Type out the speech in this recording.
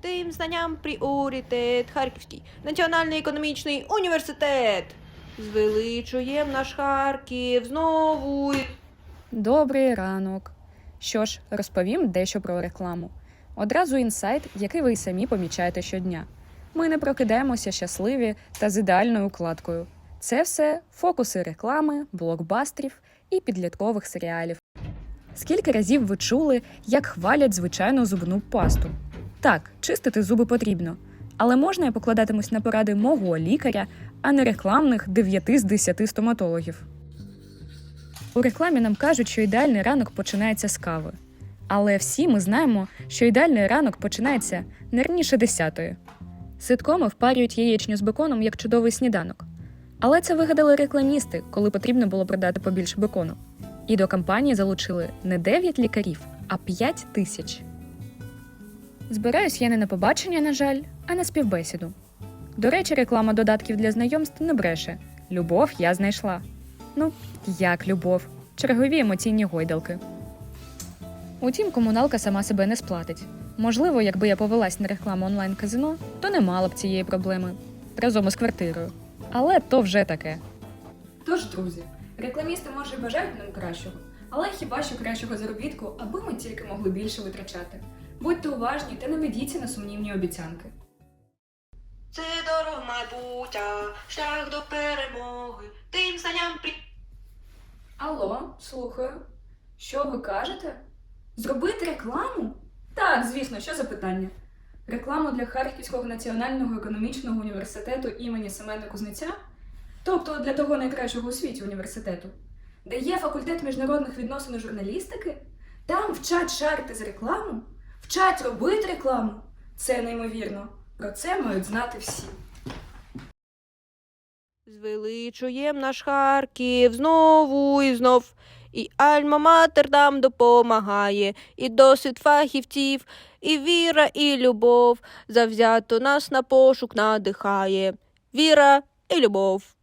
Тим знанням пріоритет Харківський національний економічний університет. Звеличуєм наш Харків знову. Добрий ранок. Що ж, розповім дещо про рекламу. Одразу інсайт, який ви й самі помічаєте щодня. Ми не прокидаємося щасливі та з ідеальною укладкою. Це все фокуси реклами, блокбастерів і підліткових серіалів. Скільки разів ви чули, як хвалять звичайну зубну пасту? Так, чистити зуби потрібно, але можна я покладатимусь на поради мого лікаря, а не рекламних 9 з 10 стоматологів. У рекламі нам кажуть, що ідеальний ранок починається з кави. Але всі ми знаємо, що ідеальний ранок починається не раніше 10-ї. Ситкоми впарюють яєчню з беконом як чудовий сніданок. Але це вигадали рекламісти, коли потрібно було продати побільше бекону. І до кампанії залучили не 9 лікарів, а 5 тисяч. Збираюсь я не на побачення, на жаль, а на співбесіду. До речі, реклама додатків для знайомств не бреше. Любов я знайшла. Ну, як любов, чергові емоційні гойдалки. Утім, комуналка сама себе не сплатить. Можливо, якби я повелась на рекламу онлайн-казино, то не мала б цієї проблеми разом із квартирою. Але то вже таке. Тож, друзі, рекламісти може бажають нам кращого, але хіба що кращого заробітку, аби ми тільки могли більше витрачати. Будьте уважні та не ведіться на сумнівні обіцянки. Це дорога майбуття, шлях до перемоги. Тим знанням прі... Алло, слухаю. Що ви кажете? Зробити рекламу? Так, звісно, що за питання? Рекламу для Харківського національного економічного університету імені Семена Кузнеця? Тобто для того найкращого у світі університету, де є факультет міжнародних відносин і журналістики? Там вчать шарити з рекламу? Вчать робити рекламу? Це неймовірно. Про це мають знати всі. Звеличуєм наш Харків знову і знов. І Альма-Матер нам допомагає, і досвід фахівців, і віра, і любов завзято нас на пошук надихає. Віра і любов.